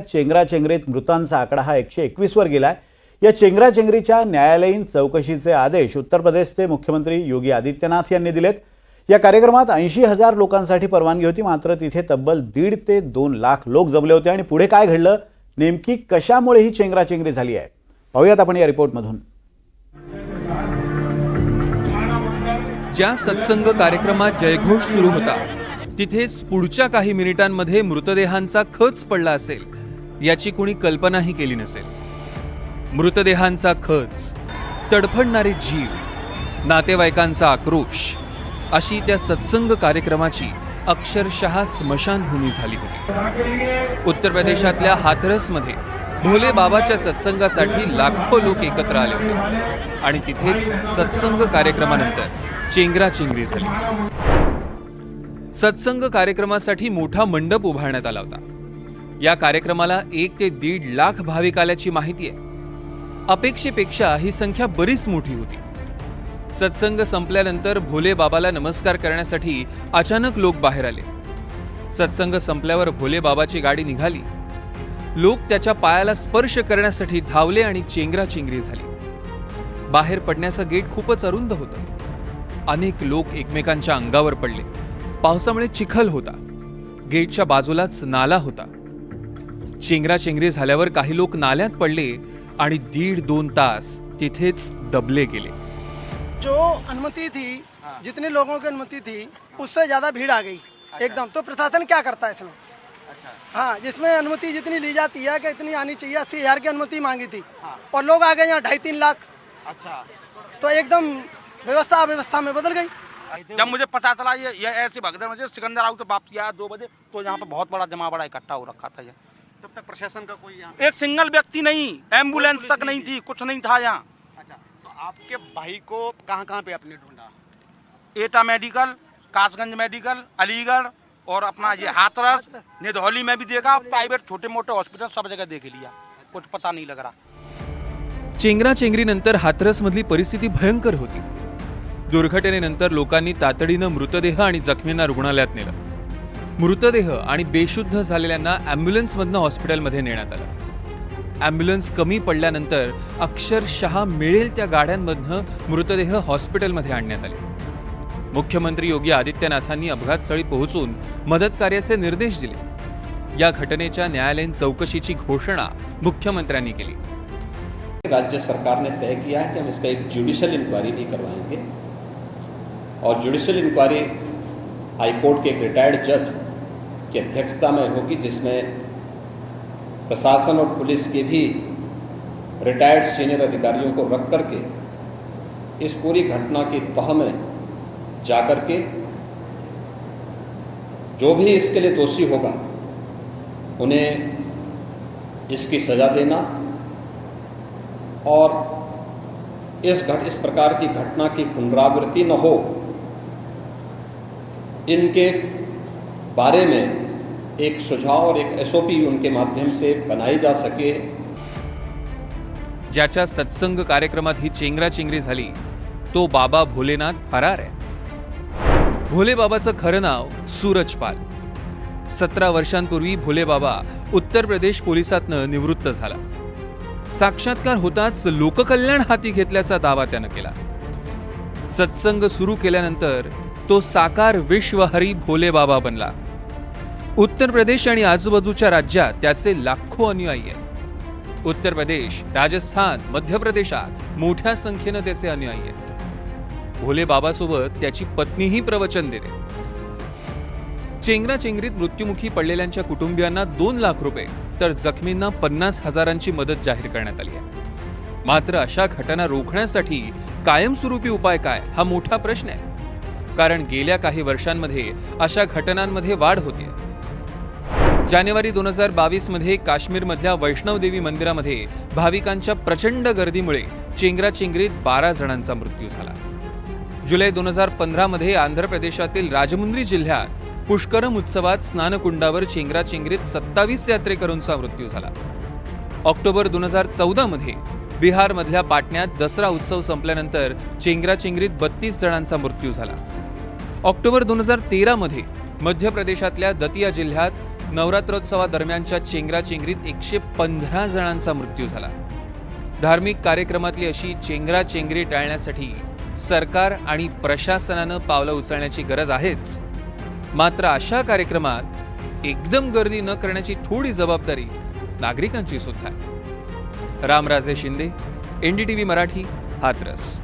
चेंगराचेंगरीत मृतांचा आकडा हा एकशे एकवीसवर गेलाय. या चेंगराचेंगरीच्या न्यायालयीन चौकशीचे आदेश उत्तर प्रदेशचे मुख्यमंत्री योगी आदित्यनाथ यांनी दिलेत. या कार्यक्रमात ऐंशी हजार लोकांसाठी परवानगी होती मात्र तिथे तब्बल दीड ते दोन लाख लोक जमले होते. आणि पुढे काय घडलं? नेमकी कशामुळे ही चेंगराचेंगरी झाली आहे? पाहूयात आपण या रिपोर्टमधून. ज्या सत्संग कार्यक्रमात जयघोष सुरू होता तिथेच पुढच्या काही मिनिटांमध्ये मृतदेहांचा खच पडला असेल. याची कुणी कल्पनाही केली नसेल. मृतदेहांचा खच तडफडणारे जीव नातेवाईकांचा आक्रोश अशी त्या सत्संग कार्यक्रमाची अक्षरशः स्मशानभूमी झाली होती. उत्तर प्रदेशातल्या हाथरसमध्ये भोले बाबाच्या सत्संगासाठी लाखो लोक एकत्र आले होते. आणि तिथेच सत्संग कार्यक्रमानंतर चेंगराचेंगरी झाली. सत्संग कार्यक्रमासाठी मोठा मंडप उभारण्यात आला होता. या कार्यक्रमाला एक ते दीड लाख भाविक आल्याची माहिती आहे. अपेक्षेपेक्षा ही संख्या बरीच मोठी होती. सत्संग संपल्यानंतर भोले बाबाला नमस्कार करण्यासाठी अचानक लोक बाहेर आले. सत्संग संपल्यावर भोले बाबाची गाडी निघाली. लोक त्याच्या पायाला स्पर्श करण्यासाठी धावले आणि चेंगराचेंगरी झाली. बाहेर पडण्याचं गेट खूपच अरुंद होतं. अनेक लोक एकमेकांच्या अंगावर पडले. पावसामुळे चिखल होता. गेटच्या बाजूलाच नाला होता. चेंगराचेंगरी झाल्यावर काही लोक नाल्यात पडले आणि दीड दोन तास तिथेच दबले गेले. जो अनुमति थी जितने लोगों की अनुमति थी उससे ज्यादा भीड़ आ गई। एकदम। तो प्रशासन क्या करता है इसमें? हाँ जिसमें अनुमति जितनी ली जाती है कि इतनी आनी चाहिए अस्सी हजार की अनुमति मांगी थी। और लोग आ गए यहाँ ढाई तीन लाख। अच्छा। तो एकदम व्यवस्था अव्यवस्था में बदल गई। जब मुझे पता चला ये ये ऐसे भगदड़ मुझे सिकंदर आउट तो वापस आया दो बजे तो यहाँ पे बहुत बड़ा जमा बड़ा इकट्ठा हो रखा था ये। तब तक प्रशासन का कोई यहाँ एक सिंगल व्यक्ति नहीं एम्बुलेंस तक नहीं थी? कुछ नहीं था यहाँ। अच्छा तो आपके भाई को कहाँ कहाँ पे आपने ढूंढा? एटा मेडिकल कासगंज मेडिकल अलीगढ़ और अपना ये हाथरस निधौली में भी देखा प्राइवेट छोटे मोटे हॉस्पिटल सब जगह देख लिया। कुछ पता नहीं लग रहा। चेंगराचेंगरीनंतर हाथरसमधली परिस्थिती भयंकर होती. दुर्घटनेनंतर लोकांनी तातडीनं मृतदेह आणि जखमींना रुग्णालयात नेलं. मृतदेह आणि बेशुद्ध झालेल्यांना ॲम्ब्युलन्समधनं हॉस्पिटलमध्ये नेण्यात आलं. ॲम्ब्युलन्स कमी पडल्यानंतर अक्षरशः मिळेल त्या गाड्यांमधनं मृतदेह हॉस्पिटलमध्ये आणण्यात आले. मुख्यमंत्री योगी आदित्यनाथांनी अपघातस्थळी पोहोचून मदतकार्याचे निर्देश दिले. या घटनेच्या न्यायालयीन चौकशीची घोषणा मुख्यमंत्र्यांनी केली. राज्य सरकार ने तय किया है कि हम इसका एक जुडिशियल इंक्वायरी भी करवाएंगे और जुडिशियल इंक्वायरी हाईकोर्ट के एक रिटायर्ड जज की अध्यक्षता में होगी, जिसमें प्रशासन और पुलिस के भी रिटायर्ड सीनियर अधिकारियों को रख करके इस पूरी घटना की तह में जाकर के जो भी इसके लिए दोषी होगा, उन्हें इसकी सजा देना और इस घट, इस प्रकार की घटना की पुनरावृत्ति न हो, इनके बारे में एक सुझाव और एक एसओपी उनके माध्यम से बनाई जा सके। ज्याच्या सत्संग कार्यक्रमात ही चेंगराचेंगरी झाली तो बाबा भोलेनाथ फरार आहे भोले बाबाचं खरं नाव सूरजपाल. सतरा वर्षांपूर्वी भोले बाबा उत्तर प्रदेश पोलिसातनं निवृत्त झाला. साक्षात्कार होताच लोककल्याण हाती घेतल्याचा दावा त्यानं केला. सत्संग सुरू केल्यानंतर तो साकार विश्वहरी भोले बाबा बनला. उत्तर प्रदेश आणि आजूबाजूच्या राज्यात त्याचे लाखो अनुयायी आहेत. उत्तर प्रदेश राजस्थान मध्य प्रदेशात मोठ्या संख्येनं त्याचे अनुयायी आहेत. भोले बाबासोबत त्याची पत्नीही प्रवचन देते. चेंगराचेंगरीत मृत्युमुखी पडलेल्यांच्या कुटुंबियांना दोन लाख रुपये तर जखमींना पन्नास हजारांची मदत जाहीर करण्यात आली आहे. मात्र अशा घटना रोखण्यासाठी कायमस्वरूपी उपाय काय हा मोठा प्रश्न आहे. कारण गेल्या काही वर्षांमध्ये अशा घटनांमध्ये वाढ होते. जानेवारी दोन हजार बावीसमध्ये काश्मीरमधल्या वैष्णवदेवी मंदिरामध्ये भाविकांच्या प्रचंड गर्दीमुळे चेंगराचेंगरीत बारा जणांचा मृत्यू झाला. जुलै दोन हजार पंधरामध्ये आंध्र प्रदेशातील राजमुंद्री जिल्ह्यात पुष्करम उत्सवात स्नानकुंडावर चेंगराचेंगरीत सत्तावीस यात्रेकरूंचा मृत्यू झाला. ऑक्टोबर दोन हजार चौदामध्ये बिहारमधल्या पाटण्यात दसरा उत्सव संपल्यानंतर चेंगराचेंगरीत बत्तीस जणांचा मृत्यू झाला. ऑक्टोबर दोन हजार तेरा मध्ये मध्य प्रदेशातल्या दतिया जिल्ह्यात नवरात्रोत्सवादरम्यानच्या चेंगराचेंगरीत एकशे पंधरा जणांचा मृत्यू झाला. धार्मिक कार्यक्रमातली अशी चेंगराचेंगरी टाळण्यासाठी सरकार आणि प्रशासनानं पावलं उचलण्याची गरज आहेच. मात्र अशा कार्यक्रमात एकदम गर्दी न करण्याची थोडी जबाबदारी नागरिकांची सुद्धा आहे. रामराजे शिंदे एनडीटीव्ही मराठी हातरस